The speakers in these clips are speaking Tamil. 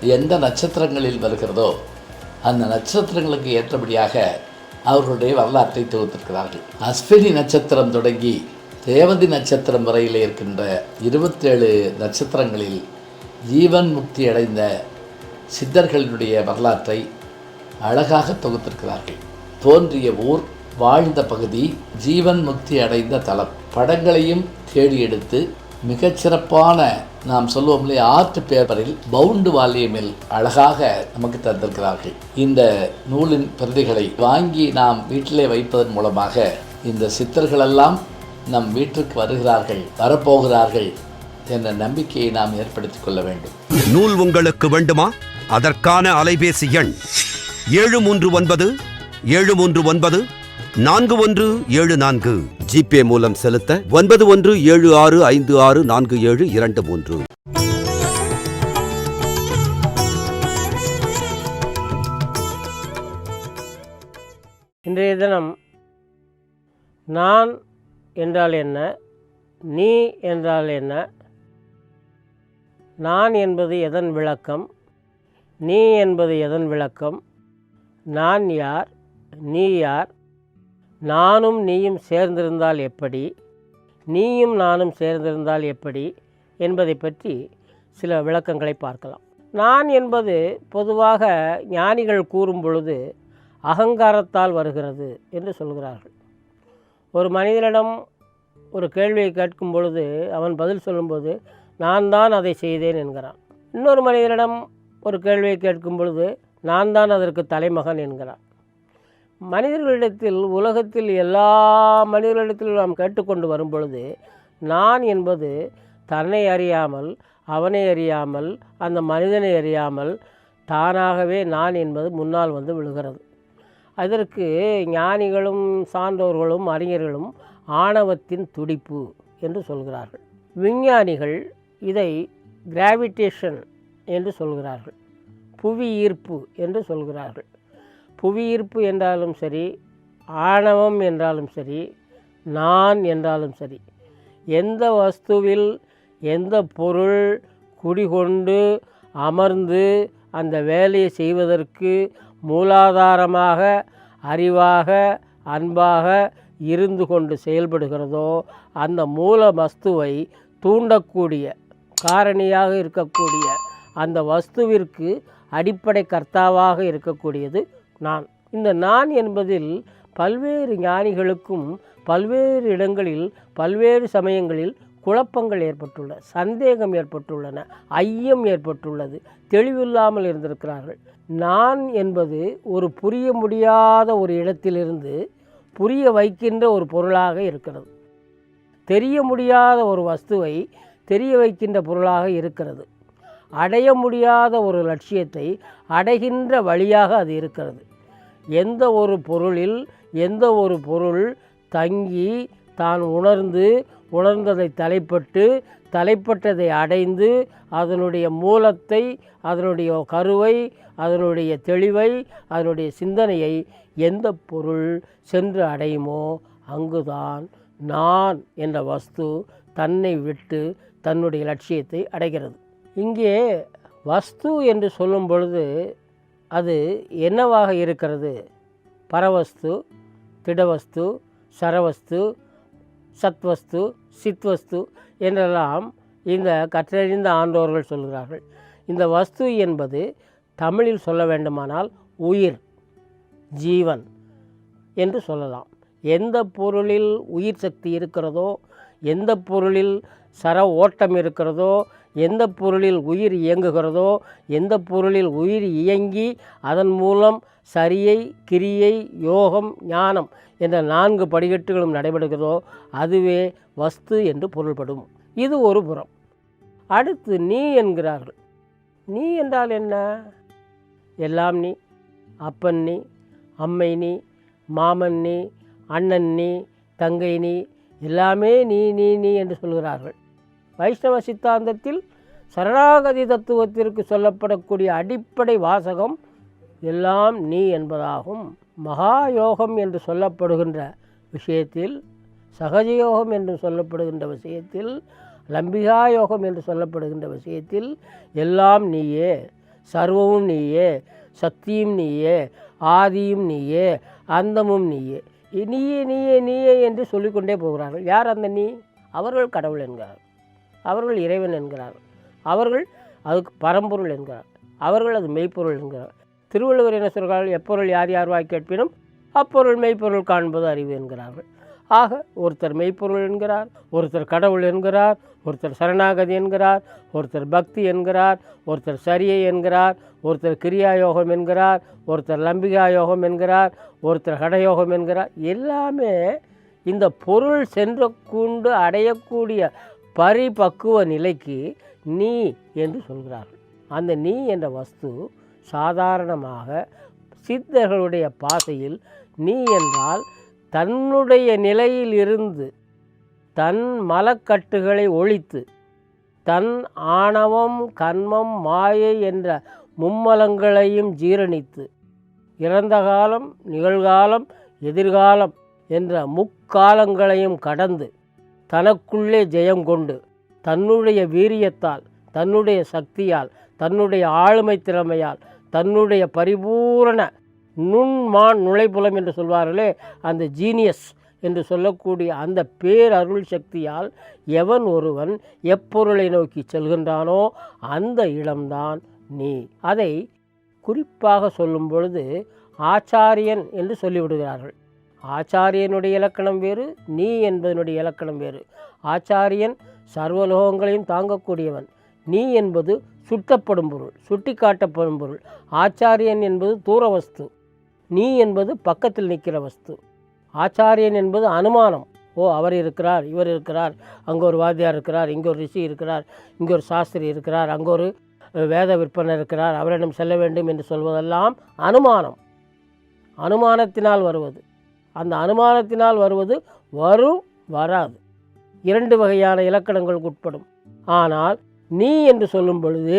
எந்த நட்சத்திரங்களில் வருகிறதோ அந்த நட்சத்திரங்களுக்கு ஏற்றபடியாக அவர்களுடைய வரலாற்றை தொகுத்திருக்கிறார்கள். அஸ்வினி நட்சத்திரம் தொடங்கி தேவதி நட்சத்திரம் வரையில் இருக்கின்ற இருபத்தேழு நட்சத்திரங்களில் ஜீவன் முக்தி அடைந்த சித்தர்களினுடைய வரலாற்றை அழகாக தொகுத்திருக்கிறார்கள். தோன்றிய ஊர் வாழ்ந்த பகுதி ஜீவன் முக்தி அடைந்த தலம். படங்களையும் தேடி எடுத்து மிகச்சிறப்பான நாம் சொல்லுவோம் இல்லையா ஆர்ட் பேப்பரில் பவுண்டு வால்யூமில் அழகாக நமக்கு தந்திருக்கிறார்கள். இந்த நூலின் பிரதிகளை வாங்கி நாம் வீட்டிலே வைப்பதன் மூலமாக இந்த சித்தர்களெல்லாம் நம் வீட்டிற்கு வருகிறார்கள் வரப்போகிறார்கள் என்ற நம்பிக்கையை நாம் ஏற்படுத்திக் கொள்ள வேண்டும். நூல் உங்களுக்கு வேண்டுமா? அதற்கான அலைபேசி எண் ஏழு மூன்று ஒன்பது ஏழு மூன்று ஒன்பது நான்கு ஒன்று ஏழு நான்கு. ஜிபே மூலம் செலுத்த ஒன்பது ஒன்று ஏழு ஆறு ஐந்து ஆறு நான்கு ஏழு இரண்டு மூன்று. இன்றைய தினம் நான் என்றால் என்ன நீ என்றால் என்ன நான் என்பது எதன் விளக்கம் நீ என்பது எதன் விளக்கம் நான் யார் நீ யார் நானும் நீயும் சேர்ந்திருந்தால் எப்படி? நீயும் நானும் சேர்ந்திருந்தால் எப்படி? என்பதை பற்றி சில விளக்கங்களை பார்க்கலாம். நான் என்பது பொதுவாக ஞானிகள் கூறும் பொழுது அகங்காரத்தால் வருகிறது என்று சொல்கிறார்கள். ஒரு மனிதனிடம் ஒரு கேள்வியை கேட்கும் பொழுது அவன் பதில் சொல்லும்போது நான் தான் அதை செய்தேன் என்கிறான். இன்னொரு மனிதனிடம் ஒரு கேள்வியை கேட்கும் பொழுது நான் தான் அதற்கு தலைமகன் என்கிறான். மனிதர்களிடத்தில் உலகத்தில் எல்லா மனிதர்களிடத்திலும் நாம் கேட்டுக்கொண்டு வரும் பொழுது நான் என்பது தன்னை அறியாமல் அவனை அறியாமல் அந்த மனிதனை அறியாமல் தானாகவே நான் என்பது முன்னால் வந்து விழுகிறது. அதற்கு ஞானிகளும் சான்றோர்களும் அறிஞர்களும் ஆணவத்தின் துடிப்பு என்று சொல்கிறார்கள். விஞ்ஞானிகள் இதை கிராவிடேஷன் என்று சொல்கிறார்கள். புவி ஈர்ப்பு என்று சொல்கிறார்கள். புவி ஈர்ப்பு என்றாலும் சரி ஆணவம் என்றாலும் சரி நான் என்றாலும் சரி எந்த வஸ்துவில் எந்த பொருள் குடிகொண்டு அமர்ந்து அந்த வேலையை செய்வதற்கு மூலாதாரமாக அறிவாக அன்பாக இருந்து கொண்டு செயல்படுகிறதோ அந்த மூல வஸ்துவை தூண்டக்கூடிய காரணியாக இருக்கக்கூடிய அந்த வஸ்துவிற்கு அடிப்படை கர்த்தாவாக இருக்கக்கூடியது நான் இந்த நான் என்பதில் பல்வேறு ஞானிகளுக்கும் பல்வேறு இடங்களில் பல்வேறு சமயங்களில் குழப்பங்கள் ஏற்பட்டுள்ள சந்தேகம் ஏற்பட்டுள்ளன ஐயம் ஏற்பட்டுள்ளது தெளிவில்லாமல் இருந்திருக்கிறார்கள். நான் என்பது ஒரு புரிய முடியாத ஒரு இடத்திலிருந்து புரிய வைக்கின்ற ஒரு பொருளாக இருக்கிறது. தெரிய முடியாத ஒரு வஸ்துவை தெரிய வைக்கின்ற பொருளாக இருக்கிறது. அடைய முடியாத ஒரு லட்சியத்தை அடைகின்ற வழியாக அது இருக்கிறது. எந்த ஒரு பொருளில் எந்த ஒரு பொருள் தங்கி தான் உணர்ந்து உணர்ந்ததை தலைப்பட்டு தலைப்பட்டதை அடைந்து அதனுடைய மூலத்தை அதனுடைய கருவை அதனுடைய தெளிவை அதனுடைய சிந்தனையை எந்த பொருள் சென்று அடையுமோ அங்குதான் நான் என்ற வஸ்து தன்னை விட்டு தன்னுடைய லட்சியத்தை அடைகிறது. இங்கே வஸ்து என்று சொல்லும் பொழுது அது என்னவாக இருக்கிறது? பரவஸ்து திடவஸ்து சரவஸ்து சத்வஸ்து சித்வஸ்து என்றெல்லாம் இந்த கற்றறிந்த ஆண்டோர்கள் சொல்கிறார்கள். இந்த வஸ்து என்பது தமிழில் சொல்ல வேண்டுமானால் உயிர் ஜீவன் என்று சொல்லலாம். எந்த பொருளில் உயிர் சக்தி இருக்கிறதோ எந்த பொருளில் சர ஓட்டம் இருக்கிறதோ எந்த பொருளில் உயிர் இயங்குகிறதோ எந்த பொருளில் உயிர் இயங்கி அதன் மூலம் சரியை கிரியை யோகம் ஞானம் என்ற நான்கு படிக்கட்டுகளும் நடைபெறுகிறதோ அதுவே வஸ்து என்று பொருள்படும். இது ஒரு புறம். அடுத்து நீ என்கிறார்கள். நீ என்றால் என்ன? எல்லாம் நீ அப்பன் நீ அம்மை நீ மாமன் நீ அண்ணன் நீ தங்கை நீ எல்லாமே நீ நீ நீ என்று சொல்கிறார்கள். வைஷ்ணவ சித்தாந்தத்தில் சரணாகதி தத்துவத்திற்கு சொல்லப்படக்கூடிய அடிப்படை வாசகம் எல்லாம் நீ என்பதாகும். மகா யோகம் என்று சொல்லப்படுகின்ற விஷயத்தில் சகஜயோகம் என்று சொல்லப்படுகின்ற விஷயத்தில் லம்பிகா யோகம் என்று சொல்லப்படுகின்ற விஷயத்தில் எல்லாம் நீயே சர்வமும் நீயே சக்தியும் நீயே ஆதியும் நீயே அந்தமும் நீயே. நீயே நீயே நீயே என்று சொல்லிக்கொண்டே போகிறார்கள். யார் அந்த நீ? அவர்கள் கடவுள் என்கிறார். அவர்கள் இறைவன் என்கிறார். அவர்கள் அதுக்கு பரம்பொருள் என்கிறார். அவர்கள் அது மெய்ப்பொருள் என்கிறார். திருவள்ளுவர் என்ன சொல்கிறார்கள்? எப்பொருள் யார் யார் வாய் கேட்பினும் அப்பொருள் மெய்ப்பொருள் காண்பது அறிவு என்கிறார்கள். ஆக ஒருத்தர் மெய்ப்பொருள் என்கிறார் ஒருத்தர் கடவுள் என்கிறார் ஒருத்தர் சரணாகதி என்கிறார் ஒருத்தர் பக்தி என்கிறார் ஒருத்தர் சரியை என்கிறார் ஒருத்தர் கிரியா யோகம் என்கிறார் ஒருத்தர் லம்பிகா யோகம் என்கிறார் ஒருத்தர் கடயோகம் என்கிறார். எல்லாமே இந்த பொருள் சென்று கொண்டு அடையக்கூடிய பரிபக்குவ நிலைக்கு நீ என்று சொல்கிறார்கள். அந்த நீ என்ற வஸ்து சாதாரணமாக சித்தர்களுடைய பாசையில் நீ என்றால் தன்னுடைய நிலையில் இருந்து தன் மலக்கட்டுகளை ஒழித்து தன் ஆணவம் கன்மம் மாயை என்ற மும்மலங்களையும் ஜீரணித்து இறந்த காலம் நிகழ்காலம் எதிர்காலம் என்ற முக்காலங்களையும் கடந்து தனக்குள்ளே ஜெயம் கொண்டு தன்னுடைய வீரியத்தால் தன்னுடைய சக்தியால் தன்னுடைய ஆளுமை திறமையால் தன்னுடைய பரிபூரண நுண்மான் நுழைப்புலம் என்று சொல்வார்களே அந்த ஜீனியஸ் என்று சொல்லக்கூடிய அந்த பேரருள் சக்தியால் எவன் ஒருவன் எப்பொருளை நோக்கி செல்கின்றானோ அந்த இடம்தான் நீ. அதை குறிப்பாக சொல்லும் பொழுது ஆச்சாரியன் என்று சொல்லிவிடுகிறார்கள். ஆச்சாரியனுடைய இலக்கணம் வேறு நீ என்பதனுடைய இலக்கணம் வேறு. ஆச்சாரியன் சர்வலோகங்களையும் தாங்கக்கூடியவன் நீ என்பது சுட்டப்படும் பொருள் சுட்டி காட்டப்படும் பொருள். ஆச்சாரியன் என்பது தூரவஸ்து நீ என்பது பக்கத்தில் நிற்கிற வஸ்து. ஆச்சாரியன் என்பது அனுமானம். ஓ அவர் இருக்கிறார் இவர் இருக்கிறார் அங்கே ஒரு வாத்தியார் இருக்கிறார் இங்கே ஒரு ரிஷி இருக்கிறார் இங்கே ஒரு சாஸ்திரி இருக்கிறார் அங்கே ஒரு வேத விற்பனர் இருக்கிறார் அவரிடம் செல்ல வேண்டும் என்று சொல்வதெல்லாம் அனுமானம். அனுமானத்தினால் வருவது. அந்த அனுமானத்தினால் வருவது வரும் வராது. இரண்டு வகையான இலக்கணங்களுக்கு உட்படும். ஆனால் நீ என்று சொல்லும் பொழுது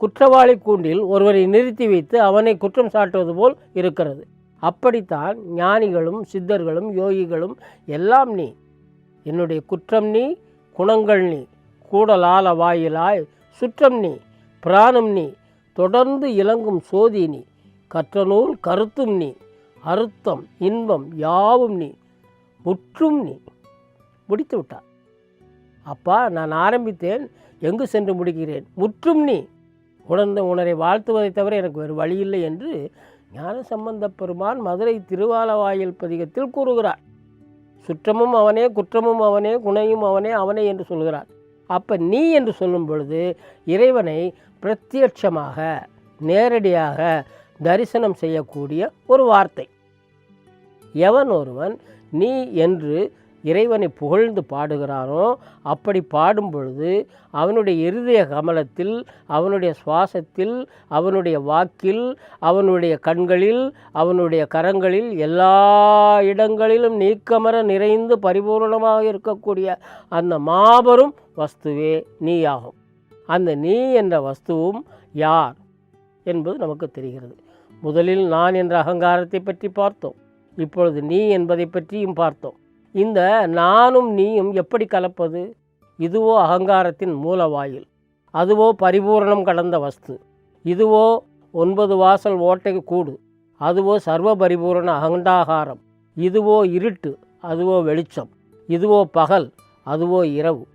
குற்றவாளி கூண்டில் ஒருவரை நிறுத்தி வைத்து அவனை குற்றம் சாட்டுவது போல் இருக்கிறது. அப்படித்தான் ஞானிகளும் சித்தர்களும் யோகிகளும் எல்லாம் நீ. என்னுடைய குற்றம் நீ குணங்கள் நீ கூடலால வாயிலாய் சுற்றம் நீ பிராணம் நீ தொடர்ந்து இலங்கும் சோதி நீ கற்ற நூல் கருத்தும் நீ அறுத்தம் இன்பம் யாவும் நீ முற்றும் நீ. முடித்து விட்டார் அப்பா நான் ஆரம்பித்தேன் எங்கு சென்று முடிக்கிறேன்? முற்றும் நீ. உணர்ந்த உணரை வாழ்த்துவதை தவிர எனக்கு வேறு வழி இல்லை என்று ஞான சம்பந்த பெருமான் மதுரை திருவாலவாயில் பதிகத்தில் கூறுகிறார். சுற்றமும் அவனே குற்றமும் அவனே குணையும் அவனே அவனே என்று சொல்கிறார். அப்போ நீ என்று சொல்லும் பொழுது இறைவனை பிரத்யட்சமாக நேரடியாக தரிசனம் செய்யக்கூடிய ஒரு வார்த்தை. எவன் ஒருவன் நீ என்று இறைவனை புகழ்ந்து பாடுகிறானோ அப்படி பாடும் பொழுது அவனுடைய இருதய கமலத்தில் அவனுடைய சுவாசத்தில் அவனுடைய வாக்கில் அவனுடைய கண்களில் அவனுடைய கரங்களில் எல்லா இடங்களிலும் நீக்கமர நிறைந்து பரிபூர்ணமாக இருக்கக்கூடிய அந்த மாபெரும் வஸ்துவே நீயாகும். அந்த நீ என்ற வஸ்துவும் யார் என்பது நமக்கு தெரிகிறது. முதலில் நான் என்ற அகங்காரத்தை பற்றி பார்த்தோம். இப்பொழுது நீ என்பதை பற்றியும் பார்த்தோம். இந்த நானும் நீயும் எப்படி கலப்பது? இதுவோ அகங்காரத்தின் மூலவாயில். அதுவோ பரிபூரணம் கடந்த வஸ்து. இதுவோ ஒன்பது வாசல் ஓட்டை கூடு. அதுவோ சர்வ பரிபூரண அகண்டாகாரம். இதுவோ இருட்டு அதுவோ வெளிச்சம். இதுவோ பகல் அதுவோ இரவு.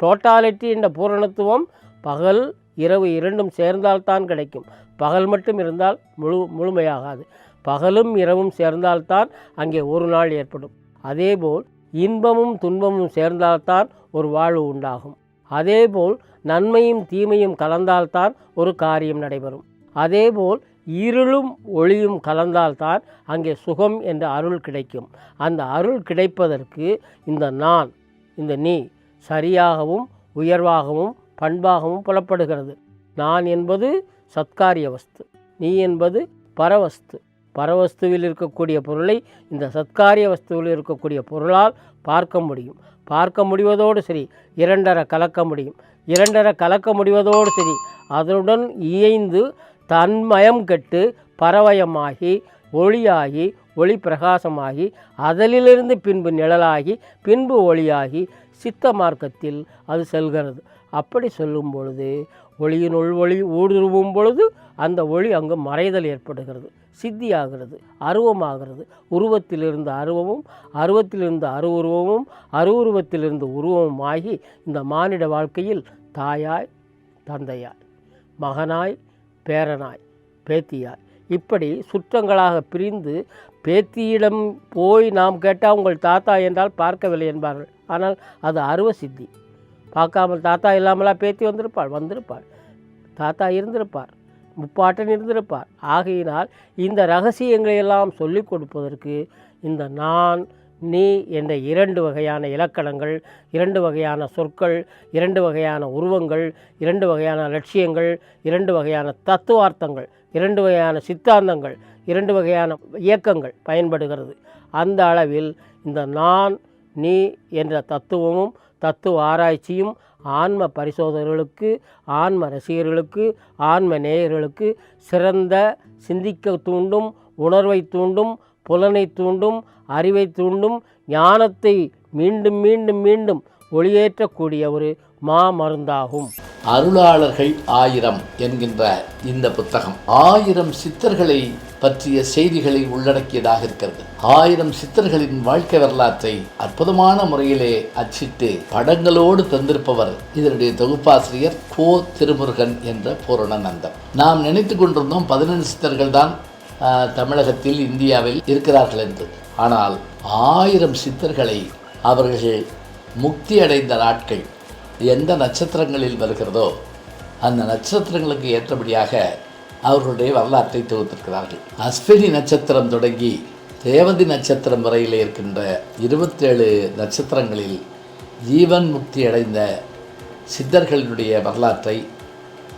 டோட்டாலிட்டி என்ற பூரணத்துவம் பகல் இரவு இரண்டும் சேர்ந்தால்தான் கிடைக்கும். பகல் மட்டும் இருந்தால் முழு முழுமையாகாது. பகலும் இரவும் சேர்ந்தால்தான் அங்கே ஒரு நாள் ஏற்படும். அதேபோல் இன்பமும் துன்பமும் சேர்ந்தால்தான் ஒரு வாழ்வு உண்டாகும். அதேபோல் நன்மையும் தீமையும் கலந்தால்தான் ஒரு காரியம் நடைபெறும். அதேபோல் இருளும் ஒளியும் கலந்தால்தான் அங்கே சுகம் என்ற அருள் கிடைக்கும். அந்த அருள் கிடைப்பதற்கு இந்த நான் இந்த நீ சரியாகவும் உயர்வாகவும் பண்பாகவும் புலப்படுகிறது. நான் என்பது சத்காரிய வஸ்து நீ என்பது பரவஸ்து. பரவஸ்துவில் இருக்கக்கூடிய பொருளை இந்த சத்காரிய வஸ்துவில் இருக்கக்கூடிய பொருளால் பார்க்க முடியும். பார்க்க முடிவதோடு சரி இரண்டரை கலக்க முடியும். இரண்டரை கலக்க முடிவதோடு சரி அதனுடன் இயைந்து தன்மயம் கெட்டு பறவயமாகி ஒளியாகி ஒளி பிரகாசமாகி அதலிலிருந்து பின்பு நிழலாகி பின்பு ஒளியாகி சித்த மார்க்கத்தில் அது செல்கிறது. அப்படி சொல்லும் பொழுது ஒளியினுள் ஒளி ஊடுருவும் பொழுது அந்த ஒளி அங்கு மறைதல் ஏற்படுகிறது. சித்தியாகிறது அருவமாகிறது. உருவத்திலிருந்து அருவமும் அருவத்திலிருந்து அருவுருவமும் அருவுருவத்திலிருந்து உருவமும் ஆகி இந்த மானிட வாழ்க்கையில் தாயாய் தந்தையாய் மகனாய் பேரனாய் பேத்தியாய். இப்படி சுற்றங்களாக பிரிந்து பேத்தியிடம் போய் நாம் கேட்டால் உங்கள் தாத்தா என்றால் பார்க்கவில்லை என்பார்கள். ஆனால் அது அருவ சித்தி. பார்க்காமல் தாத்தா இல்லாமலாம் பேத்தி வந்திருப்பாள் வந்திருப்பாள். தாத்தா இருந்திருப்பார் முப்பாட்டன் இருந்திருப்பார். ஆகையினால் இந்த ரகசியங்களை எல்லாம் சொல்லிக் கொடுப்பதற்கு இந்த நான் நீ என்ற இரண்டு வகையான இலக்கணங்கள் இரண்டு வகையான சொற்கள் இரண்டு வகையான உருவங்கள் இரண்டு வகையான லட்சியங்கள் இரண்டு வகையான தத்துவார்த்தங்கள் இரண்டு வகையான சித்தாந்தங்கள் இரண்டு வகையான இயக்கங்கள் பயன்படுகிறது. அந்த அளவில் இந்த நான் நீ என்ற தத்துவமும் தத்துவ ஆராய்ச்சியும் ஆன்ம பரிசோதகர்களுக்கு ஆன்ம ரசிகர்களுக்கு ஆன்ம நேயர்களுக்கு சிறந்த சிந்திக்க தூண்டும் உணர்வை தூண்டும் புலனை தூண்டும் அறிவை தூண்டும் ஞானத்தை மீண்டும் மீண்டும் மீண்டும் ஒளியேற்றக்கூடிய ஒரு மா மருந்தாகும் அருளாளர்கள் ஆயிரம் என்கின்ற இந்த புத்தகம். ஆயிரம் சித்தர்களை பற்றிய செய்திகளை உள்ளடக்கியதாக இருக்கிறது. ஆயிரம் சித்தர்களின் வாழ்க்கை வரலாற்றை அற்புதமான முறையிலே அச்சிட்டு படங்களோடு தந்திருப்பவர் இதனுடைய தொகுப்பாசிரியர் கோ திருமுருகன் என்ற பூரணநந்தம் நாம் நினைத்து கொண்டிருந்தோம் பதினெண்டு சித்தர்கள் தான் தமிழகத்தில் இந்தியாவில் இருக்கிறார்கள் என்று. ஆனால் ஆயிரம் சித்தர்களை அவர்கள் முக்தி அடைந்த நாட்கள் எந்த நட்சத்திரங்களில் வருகிறதோ அந்த நட்சத்திரங்களுக்கு ஏற்றபடியாக அவர்களுடைய வரலாற்றை தொகுத்திருக்கிறார்கள். அஸ்வினி நட்சத்திரம் தொடங்கி தேவதி நட்சத்திரம் வரையில் இருக்கின்ற இருபத்தேழு நட்சத்திரங்களில் ஜீவன் முக்தி அடைந்த சித்தர்களினுடைய வரலாற்றை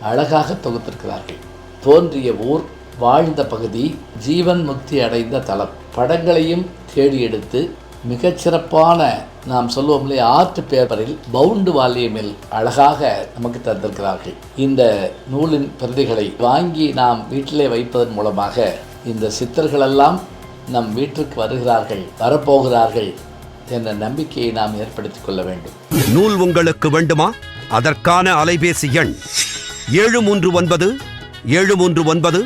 அழகாக தொகுத்திருக்கிறார்கள். தோன்றிய ஊர் வாழ்ந்த பகுதி ஜீவன் முக்தி அடைந்த தலம். படங்களையும் தேடி எடுத்து மிகச்சிறப்பான நாம் சொல்லுவோம்லே ஆர்ட் பேப்பரில் பவுண்டு வால்யூமில் அழகாக நமக்கு தந்திருக்கிறார்கள். இந்த நூலின் பிரதிகளை வாங்கி நாம் வீட்டிலே வைப்பதன் மூலமாக இந்த சித்தர்களெல்லாம் நம் வீட்டிற்கு வருகிறார்கள் வரப்போகிறார்கள் என்ற நம்பிக்கையை நாம் ஏற்படுத்திக் கொள்ள வேண்டும். நூல் உங்களுக்கு வேண்டுமா? அதற்கான அலைபேசி எண் ஏழு மூன்று ஒன்பது ஏழு மூன்று ஒன்பது